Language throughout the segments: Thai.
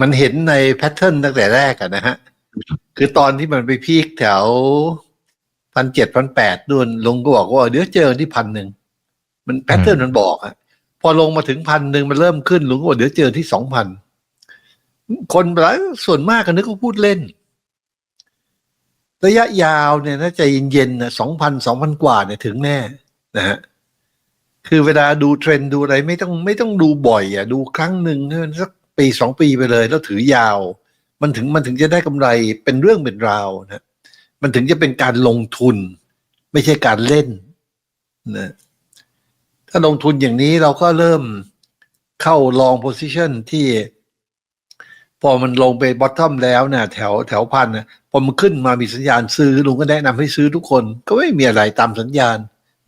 มันเห็นในแพทเทิร์นตั้งแต่แรกอะนะฮะ คือตอนที่มันไปพีคแถวพันเจ็ดพันแปดนู่นลงก็บอกว่าเดี๋ยวเจอที่พันหนึ่งมันแพทเทิร์นมันบอกอะพอลงมาถึงพันหนึ่งมันเริ่มขึ้นลุงก็บอกเดี๋ยวเจอที่สองพันคนหลายส่วนมากก็นึกว่าพูดเล่น ระยะยาวเนี่ยถ้าใจเย็นๆนะสองพันสองพันกว่าเนี่ยถึงแน่นะฮะคือเวลาดูเทรนด์ดูอะไรไม่ต้องไม่ต้องดูบ่อยอะดูครั้งหนึ่งให้มันสัก ปีสองปีไปเลย แล้วถือยาว มันถึงมันถึงจะได้กำไรเป็นเรื่องเป็นราวนะมันถึงจะเป็นการลงทุน ไม่ใช่การเล่นนะถ้าลงทุนอย่างนี้เราก็เริ่มเข้าลองโพซิชันที่ พอมันลงไปบอททอมแล้วนี่ยแถวแถวพันนะพอมันขึ้นมามีสัญญาณซื้อลุงก็แนะนำให้ซื้อทุกคน ก็ไม่มีอะไรตามสัญญาณ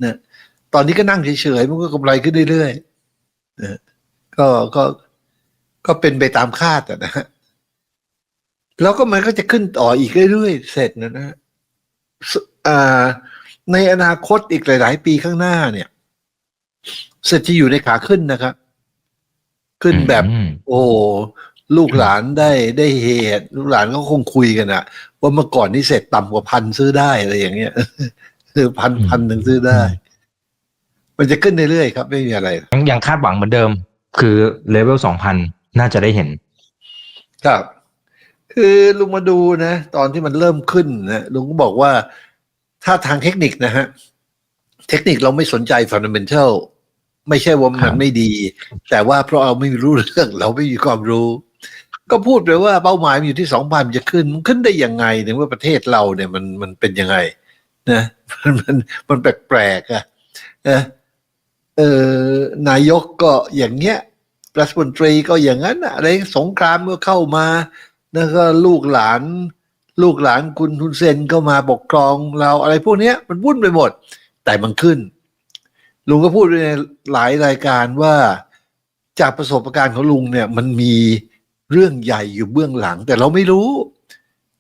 นะตอนนี้ก็นั่งเฉยๆมันก็กำไรขึ้นเรื่อยๆนะก็ก็ ก็เป็นไปตามคาดอะนะฮะแล้วก็มันก็จะขึ้นต่ออีกเรื่อยๆ เสร็จนะนะสอ่าในอนาคตอีกหลาย ๆ ปีข้างหน้าเนี่ยเสร็จจะอยู่ในขาขึ้นนะครับ ขึ้นแบบอืมโอ้ลูกหลานได้ได้เหตุ ลูกหลานก็คงคุยกันอะว่าเมื่อก่อนนี่เสร็จต่ำกว่าพันซื้อได้อะไรอย่างเงี้ยคือพันอืมพันหนึ่งซื้อได้ มันจะขึ้นเรื่อยๆครับ ไม่มีอะไร ยังยังคาดหวังเหมือนเดิม คือเลเวลสองพัน น่าจะได้เห็น ครับ คือลุงมาดูนะ ตอนที่มันเริ่มขึ้นนะลุงก็บอกว่าถ้าทางเทคนิคนะฮะ เทคนิคเราไม่สนใจฟันเดเมนทัลไม่ใช่ว่าครัมันบไม่ดี แต่ว่าเพราะเราไม่รู้เรื่องเราไม่มีความรู้ ก็พูดไปว่าเป้าหมายมันอยู่ที่สองพันจะขึ้นมันขึ้นได้ยังไงในเมื่อประเทศเราเนี่ยมันมันเป็นยังไง นะมันมันมันแปลกๆอะนะเออนายกก็อย่างเงี้ย รัฐมนตรีก็อย่างนั้นอะไรสงครามก็เข้ามาแล้วก็ลูกหลาน ลูกหลานคุณทุนเซนก็มาปกครองเราอะไรพวกนี้มันวุ่นไปหมด แต่มันขึ้น ลุงก็พูดในหลายรายการว่าจากประสบการณ์ของลุงเนี่ย มันมีเรื่องใหญ่อยู่เบื้องหลัง แต่เราไม่รู้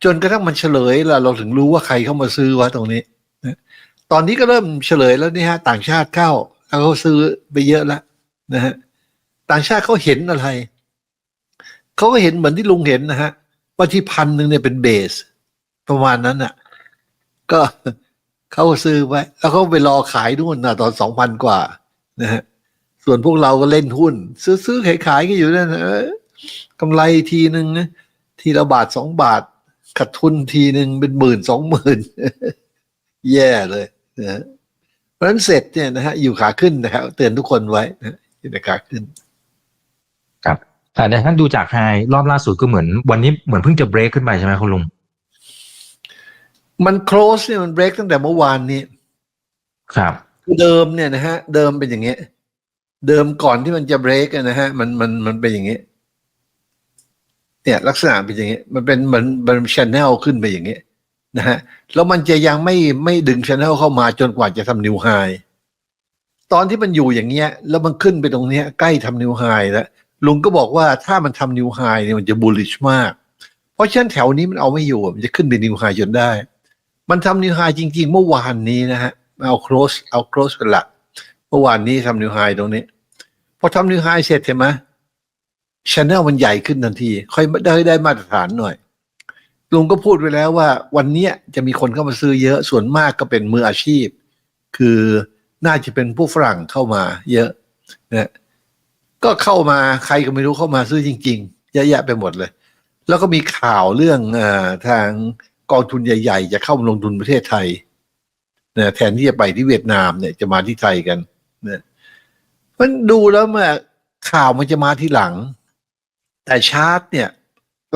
จนกระทั่งมันเฉลยแล้วเราถึงรู้ว่าใครเข้ามาซื้อวะตรงนี้ตอนนี้ก็เริ่มเฉลยแล้วนี่ฮะ ต่างชาติเข้าแล้วเขาซื้อไปเยอะแล้วนะฮะ ต่างชาติเขาเห็นอะไร เขาก็เห็นเหมือนที่ลุงเห็นนะฮะ ว่าที่พันหนึ่งเนี่ยเป็นเบส ประมาณนั้นอะ ก็เขาซื้อไว้ แล้วเขาไปรอขายนู่นนะตอนสองพันกว่านะฮะ ส่วนพวกเราก็เล่นหุ้น ซื้อซื้อขายขายกันอยู่นั่นนะเออกำไรทีหนึ่งทีละบาทสองบาทขาดทุนทีหนึ่งเป็นหมื่นสองหมื่นแย่เลยนะฮะเพราะฉะนั้นเสร็จเนี่ยนะฮะอยู่ขาขึ้นนะครับเตือนทุกคนไว้นะอยู่ในขาขึ้น ครับแต่ในท่านดูจากไฮรอบล่าสุดก็เหมือนวันนี้เหมือนเพิ่งจะเบรกขึ้นไปใช่ไหมคุณลุง มัน close เนี่ยมัน break ตั้งแต่เมื่อวานนี้ ครับคือเดิมเนี่ยนะฮะ เดิมเป็นอย่างเงี้ย เดิมก่อนที่มันจะ break อะนะฮะ มันมันมันเป็นอย่างเงี้ยเนี่ยลักษณะเป็นอย่างเงี้ยมันเป็นเหมือนมันชแนลขึ้นไปอย่างเงี้ยนะฮะแล้วมันจะยังไม่ไม่ดึงชแนลเข้ามาจนกว่าจะทำนิวไฮตอนที่มันอยู่อย่างเงี้ย แล้วมันขึ้นไปตรงเนี้ย ใกล้ทำนิวไฮแล้ว ลุงก็บอกว่าถ้ามันทำนิวไฮเนี่ยมันจะ bullish มาก เพราะฉะนั้นแถวนี้มันเอาไม่อยู่อะมันจะขึ้นไปนิวไฮจนได้ มันทำนิวไฮจริง ๆ เมื่อวานนี้นะฮะ เอา close เอา close เป็นหลัก เมื่อวานนี้ทำนิวไฮตรงนี้ พอทำนิวไฮเสร็จเห็นไหมชแนลมันใหญ่ขึ้นทันที ค่อยได้ได้มาตรฐานหน่อย ลุงก็พูดไว้แล้วว่า วันนี้จะมีคนเข้ามาซื้อเยอะ ส่วนมากก็เป็นมืออาชีพ คือน่าจะเป็นผู้ฝรั่งเข้ามาเยอะนะ ก็เข้ามาใครก็ไม่รู้เข้ามาซื้อจริง ๆ เยอะแยะไปหมดเลย แล้วก็มีข่าวเรื่องอทางกองทุนใหญ่ ๆ จะเข้ามาลงทุนประเทศไทยนะแทนที่จะไปที่เวียดนามเนี่ยจะมาที่ไทยกันนะมันดูแล้วเมื่อข่าวมันจะมาที่หลัง แต่ชาร์ตเนี่ย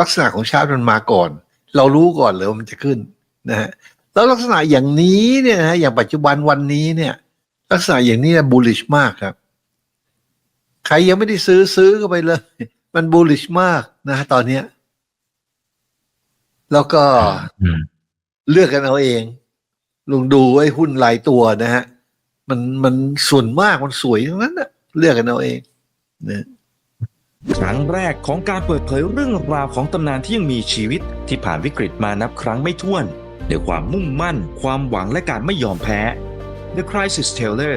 ลักษณะของชาร์ตมันมาก่อน เรารู้ก่อนเลยว่ามันจะขึ้นนะฮะแล้วลักษณะอย่างนี้เนี่ยนะฮะอย่างปัจจุบันวันนี้เนี่ย ลักษณะอย่างนี้บูลลิชมากครับ ใครยังไม่ได้ซื้อซื้อเข้าไปเลย มันบูลลิชมากนะฮะตอนเนี้ย แล้วก็เลือกกันเอาเองลุงดูไอ้หุ้นรายตัวนะฮะ มันมันส่วนมากมันสวยทั้งนั้นนะเลือกกันเอาเองนะครั้งแรกของการเปิดเผยเรื่องราวของตำนานที่ยังมีชีวิตที่ผ่านวิกฤตมานับครั้งไม่ถ้วนด้วยความมุ่งมั่น ความหวังและการไม่ยอมแพ้ The Crisis Teller